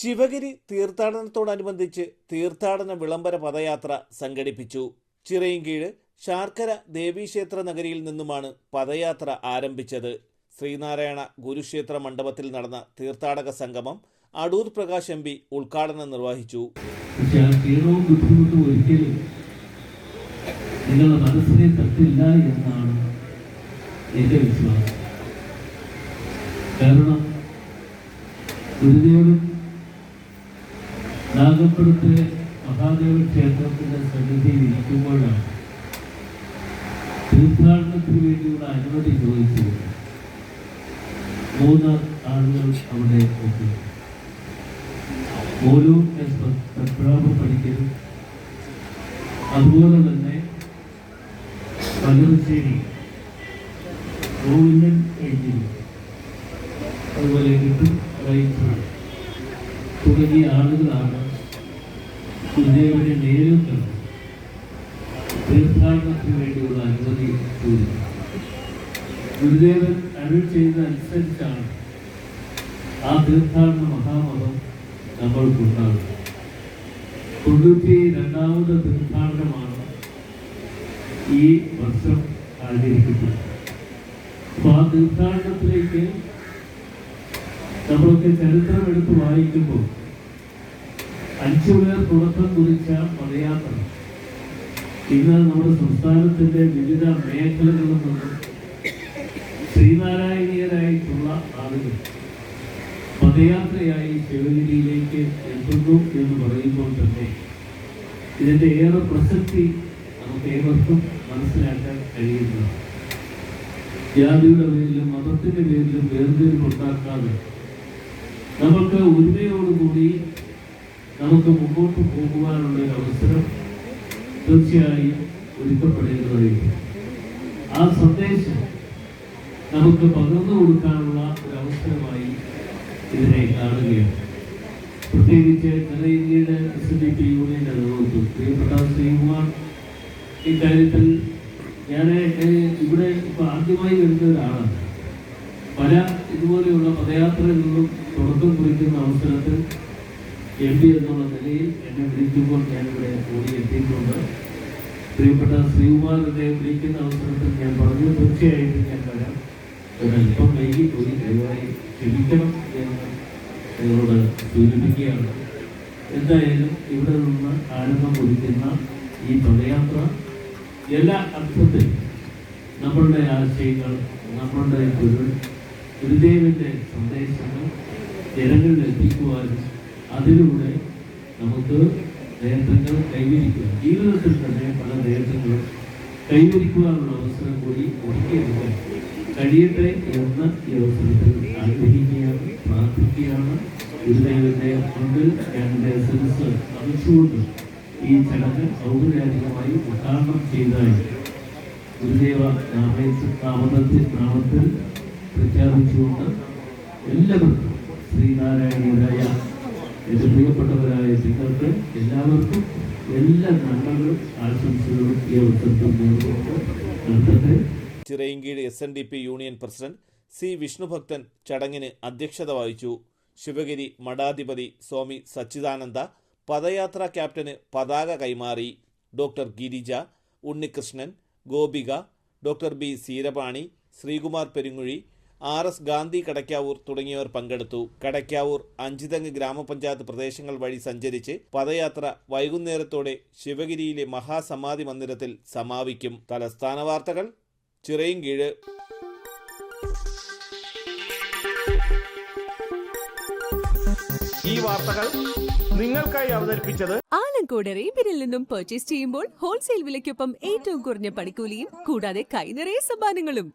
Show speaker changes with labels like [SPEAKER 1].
[SPEAKER 1] ശിവഗിരി തീർത്ഥാടനത്തോടനുബന്ധിച്ച് തീർത്ഥാടന വിളംബര പദയാത്ര സംഘടിപ്പിച്ചു. ചിറയിൻകീഴ് ശാർക്കര ദേവീക്ഷേത്ര നഗരിയിൽ നിന്നുമാണ് പദയാത്ര ആരംഭിച്ചത്. ശ്രീനാരായണ ഗുരുക്ഷേത്ര മണ്ഡപത്തിൽ നടന്ന തീർത്ഥാടക സംഗമം അടൂർ പ്രകാശ് എം പി ഉദ്ഘാടനം നിർവഹിച്ചു.
[SPEAKER 2] നിങ്ങളുടെ മനസ്സിനെ നാഗപ്പുറത്തെ മഹാദേവ ക്ഷേത്രത്തിന്റെ സന്നിധിയിൽ ഇരിക്കുമ്പോഴാണ് തീർത്ഥാടനത്തിന് വേണ്ടിയുള്ള അനുമതി ചോദിച്ചത്. മൂന്ന് ആളുകൾ അവിടെ എത്തി. ഓരോ പത്മനാഭ പഠിക്കലും. അതുപോലെ തന്നെ പകർച്ചേരി ഗോവിന്ദൻ എഴുതിയും അതുപോലെ കിട്ടും തുടങ്ങിയ ആളുകളാണ് ഗുരുദേവനെ നേരിൽ കണ്ടു തീർത്ഥാടനത്തിന് വേണ്ടിയുള്ള അനുമതി കൂടി ഗുരുദേവൻ അരുൾ ചെയ്ത അനുസരിച്ചാണ് ആ തീർത്ഥാടന മഹാമതം നമ്മൾക്കുണ്ടാകുന്നത്. തൊണ്ണൂറ്റി രണ്ടാമത് തീർത്ഥാടനമാണ് ഈ വർഷം ആചരിക്കുന്നത് അപ്പോൾ ആ തീർത്ഥാടനത്തിലേക്ക് നമ്മളൊക്കെ ചരിത്രം എടുത്ത് വായിക്കുമ്പോൾ അഞ്ചു പേർ തുടക്കം കുറിച്ച പദയാത്ര. ഇന്ന് നമ്മുടെ സംസ്ഥാനത്തിന്റെ വിവിധ മേഖലകളിൽ നിന്നും ശ്രീനാരായണീയരായിട്ടുള്ള ആളുകൾ പദയാത്രയായി ശിവഗിരിയിലേക്ക് എത്തുന്നു എന്ന് പറയുമ്പോൾ തന്നെ ഇതിന്റെ ഏറെ പ്രസക്തി നമുക്ക് ഏവർക്കും മനസ്സിലാക്കാൻ കഴിയുന്നതാണ് ജാതിയുടെ പേരിലും മതത്തിന്റെ പേരിലും വേർതിരിവുണ്ടാക്കാതെ നമുക്ക് ഒരുമയോടുകൂടി നമുക്ക് മുമ്പോട്ട് പോകുവാനുള്ള ഒരു അവസരം തീർച്ചയായും ഒരുക്കപ്പെടേണ്ടതായിരിക്കും ആ സന്ദേശം നമുക്ക് പകർന്നു കൊടുക്കാനുള്ള ഒരു അവസരമായി ഇതിനെ കാണുകയാണ്. പ്രത്യേകിച്ച് ഇന്ത്യയുടെ എസ് ഡി പി യൂണിയന്റെ നേതൃത്വം പ്രിയപ്പെട്ട ശ്രീകുമാർ ഇക്കാര്യത്തിൽ ഞാൻ ഇവിടെ ഇപ്പൊ ആദ്യമായി വരുന്ന ഒരാളാണ്. പല ഇതുപോലെയുള്ള പദയാത്രകളിലും തുടക്കം കുറിക്കുന്ന അവസരത്തിൽ എം പി എന്നുള്ള നിലയിൽ എന്നെ വിളിക്കുമ്പോൾ ഇവിടെ കൂടി എത്തിയിട്ടുണ്ട്. പ്രിയപ്പെട്ട ശ്രീകുമാർ എന്നെ വിളിക്കുന്ന അവസരത്തിൽ ഞാൻ പറഞ്ഞു തീർച്ചയായിട്ടും ഞാൻ വരാം. ഒരല്പം പോയി ദയവായി ക്ഷമിക്കണം എന്ന് നിങ്ങളോട് സൂചിപ്പിക്കുകയാണ്. എന്തായാലും ഇവിടെ നിന്ന് ആരംഭം കുറിക്കുന്ന ഈ പദയാത്ര എല്ലാ അർത്ഥത്തിലും നമ്മളുടെ ആശയങ്ങൾ നമ്മളുടെ ഗുരു ഗുരുദേവന്റെ സന്ദേശങ്ങൾ ജനങ്ങളിൽ എത്തിക്കുവാനും അതിലൂടെ നമുക്ക് നേട്ടങ്ങൾ കൈവരിക്കുക. ജീവിതത്തിൽ തന്നെ പല നേട്ടങ്ങളും കൈവരിക്കുവാനുള്ള അവസരം കൂടി ഒരുക്കിയെടുക്കാൻ കഴിയട്ടെ എന്ന ഈ അവസരത്തിൽ ആഗ്രഹിക്കുകയാണ് പ്രാർത്ഥിക്കുകയാണ്. ഗുരുദേവന്റെ മുമ്പിൽ സെൻസ് അറിയിച്ചുകൊണ്ട് ഈ ചടങ്ങ് ഔപചാരികമായി ഉദ്ഘാടനം ചെയ്തതായി ഗുരുദേവ നാമത്തിൽ നാമത്തിൽ പ്രഖ്യാപിച്ചുകൊണ്ട് എല്ലാവർക്കും ശ്രീനാരായണീയരായ എന്റെ പ്രിയപ്പെട്ടവരായ നിങ്ങൾക്ക് എല്ലാവർക്കും എല്ലാ നന്മകളും ആശംസകളും ഈ അവസരത്തിൽ നിർത്തട്ടെ
[SPEAKER 1] Chirayinkeezhu S N D P union president C Vishnubhakthan ചടങ്ങിന് അധ്യക്ഷത വഹിച്ചു. ശിവഗിരി മഠാധിപതി സ്വാമി സച്ചിദാനന്ദ പദയാത്ര ക്യാപ്റ്റന് പതാക കൈമാറി. Doctor Girija Unnikrishnan Gopika doctor B. Seerapani Sreekumar Perunguzhi R S Gandhi Kadakkavoor തുടങ്ങിയവർ പങ്കെടുത്തു. കടയ്ക്കാവൂർ അഞ്ചിതങ്ങ് ഗ്രാമപഞ്ചായത്ത് പ്രദേശങ്ങൾ വഴി സഞ്ചരിച്ച് പദയാത്ര വൈകുന്നേരത്തോടെ ശിവഗിരിയിലെ മഹാസമാധി മന്ദിരത്തിൽ സമാപിക്കും. തലസ്ഥാന വാർത്തകൾ ചിറയിൻകീഴ്.
[SPEAKER 3] ഈ വാർത്തകൾ നിങ്ങൾക്കായി അവതരിപ്പിച്ചത്
[SPEAKER 4] ആലങ്കോട് റേബിനിൽ നിന്നും പർച്ചേസ് ചെയ്യുമ്പോൾ ഹോൾസെയിൽ വിലയ്ക്കൊപ്പം ഏറ്റവും കുറഞ്ഞ പണിക്കൂലിയും കൂടാതെ കൈനിറയെ സമ്മാനങ്ങളും.